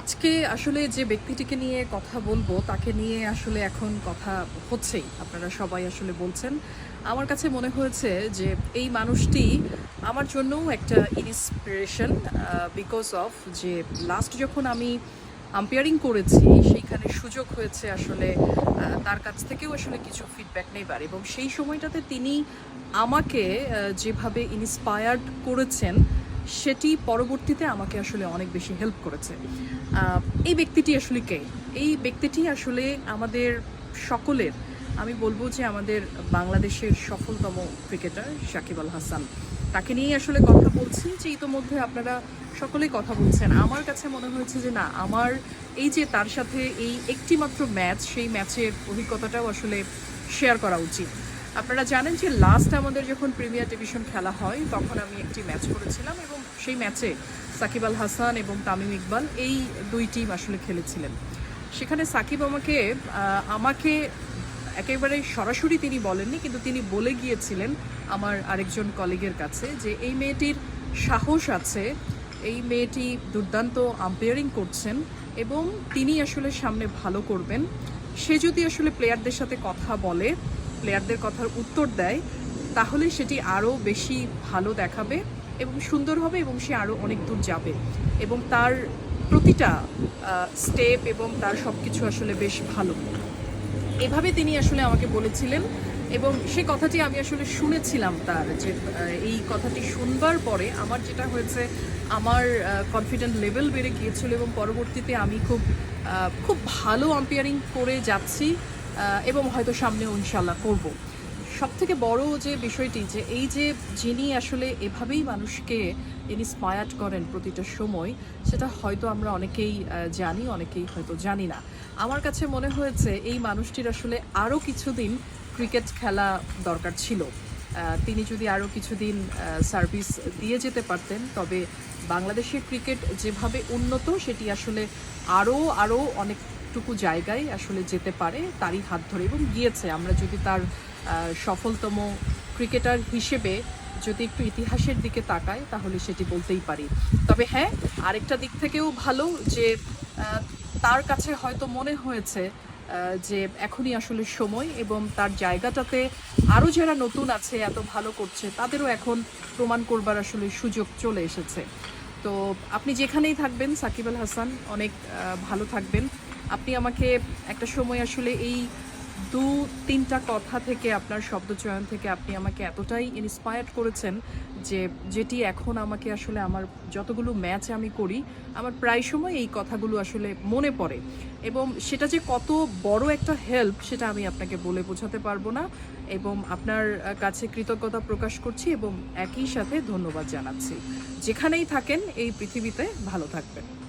আজকে আসলে যে ব্যক্তিটিকে নিয়ে কথা বলব, তাকে নিয়ে আসলে এখন কথা হচ্ছেই, আপনারা সবাই আসলে বলছেন। আমার কাছে মনে হয়েছে যে এই মানুষটি আমার জন্যও একটা ইন্সপিরেশন বিকজ অফ যে লাস্ট যখন আমি আম্পায়ারিং করেছি, সেইখানে সুযোগ হয়েছে আসলে তার কাছ থেকেও আসলে কিছু ফিডব্যাক নেবার। এবং সেই সময়টাতে তিনি আমাকে যেভাবে ইন্সপায়ার্ড করেছেন সেটি পরবর্তীতে আমাকে আসলে অনেক বেশি হেল্প করেছে। এই ব্যক্তিটি আসলে কে? এই ব্যক্তিটি আসলে আমাদের সকলের, আমি বলব যে আমাদের বাংলাদেশের সফলতম ক্রিকেটার সাকিব আল হাসান। তাকে নিয়েই আসলে কথা বলছি যে ইতোমধ্যে আপনারা সকলেই কথা বলছেন। আমার কাছে মনে হয়েছে যে না, আমার এই যে তার সাথে এই একটি মাত্র ম্যাচ সেই ম্যাচের অভিজ্ঞতাটাও আসলে শেয়ার করা উচিত। আপনারা জানেন যে লাস্ট আমাদের যখন প্রিমিয়ার ডিভিশন খেলা হয়, তখন আমি একটি ম্যাচ করেছিলাম এবং সেই ম্যাচে সাকিব আল হাসান এবং তামিম ইকবাল এই দুই টিম আসলে খেলেছিলেন। সেখানে সাকিব আমাকে আমাকে একেবারে সরাসরি তিনি বলেননি, কিন্তু তিনি বলে গিয়েছিলেন আমার আরেকজন কলিগের কাছে যে এই মেয়েটির সাহস আছে, এই মেয়েটি দুর্দান্ত আম্পায়ারিং করছেন এবং তিনি আসলে সামনে ভালো করবেন। সে যদি আসলে প্লেয়ারদের সাথে কথা বলে প্লেয়ারদের কথার উত্তর দেয়, তাহলে সেটি আরও বেশি ভালো দেখাবে এবং সুন্দর হবে এবং সে আরও অনেক দূর যাবে। এবং তার প্রতিটা স্টেপ এবং তার সব কিছু আসলে বেশ ভালো। এভাবে তিনি আসলে আমাকে বলেছিলেন এবং সে কথাটি আমি আসলে শুনেছিলাম তার যে এই কথাটি শুনবার পরে আমার যেটা হয়েছে, আমার কনফিডেন্ট লেভেল বেড়ে গিয়েছিল এবং পরবর্তীতে আমি খুব খুব ভালো আম্পায়ারিং করে যাচ্ছি। এবং হয়তো সামনেও ইনশাল্লাহ করব। সব থেকে বড় যে বিষয়টি যে এই যে যিনি আসলে এভাবেই মানুষকে ইন্সপায়ার্ড করেন প্রতিটা সময়, সেটা হয়তো আমরা অনেকেই জানি, অনেকেই হয়তো জানি না। আমার কাছে মনে হয়েছে এই মানুষটির আসলে আরও কিছুদিন ক্রিকেট খেলা দরকার ছিল। তিনি যদি আরও কিছুদিন সার্ভিস দিয়ে যেতে পারতেন, তবে বাংলাদেশের ক্রিকেট যেভাবে উন্নত, সেটি আসলে আরও আরও অনেকটুকু জায়গায় আসলে যেতে পারে, তারই হাত ধরে এবং গিয়েছে। আমরা যদি তার সফলতম ক্রিকেটার হিসেবে যদি একটু ইতিহাসের দিকে তাকাই, তাহলে সেটি বলতেই পারি। তবে হ্যাঁ আরেকটা দিক থেকেও ভালো যে তার কাছে হয়তো মনে হয়েছে যে এখনই আসলে সময় এবং তার জায়গাটাতে আরও যারা নতুন আছে, এত ভালো করছে, তাদেরও এখন প্রমাণ করবার আসলে সুযোগ চলে এসেছে। তো আপনি যেখানেই থাকবেন, সাকিব আল হাসান, অনেক ভালো থাকবেন। আপনি আমাকে একটা সময় আসলে এই দু, তিনটা কথা থেকে, আপনার শব্দচয়ন থেকে আপনি আমাকে এতটাই ইন্সপায়ার্ড করেছেন যে যেটি এখন আমাকে আসলে আমার যতগুলো ম্যাচ আমি করি, আমার প্রায় সময় এই কথাগুলো আসলে মনে পড়ে। এবং সেটা যে কত বড় একটা হেল্প সেটা আমি আপনাকে বলে বোঝাতে পারব না। এবং আপনার কাছে কৃতজ্ঞতা প্রকাশ করছি এবং একই সাথে ধন্যবাদ জানাচ্ছি। যেখানেই থাকেন এই পৃথিবীতে ভালো থাকবেন।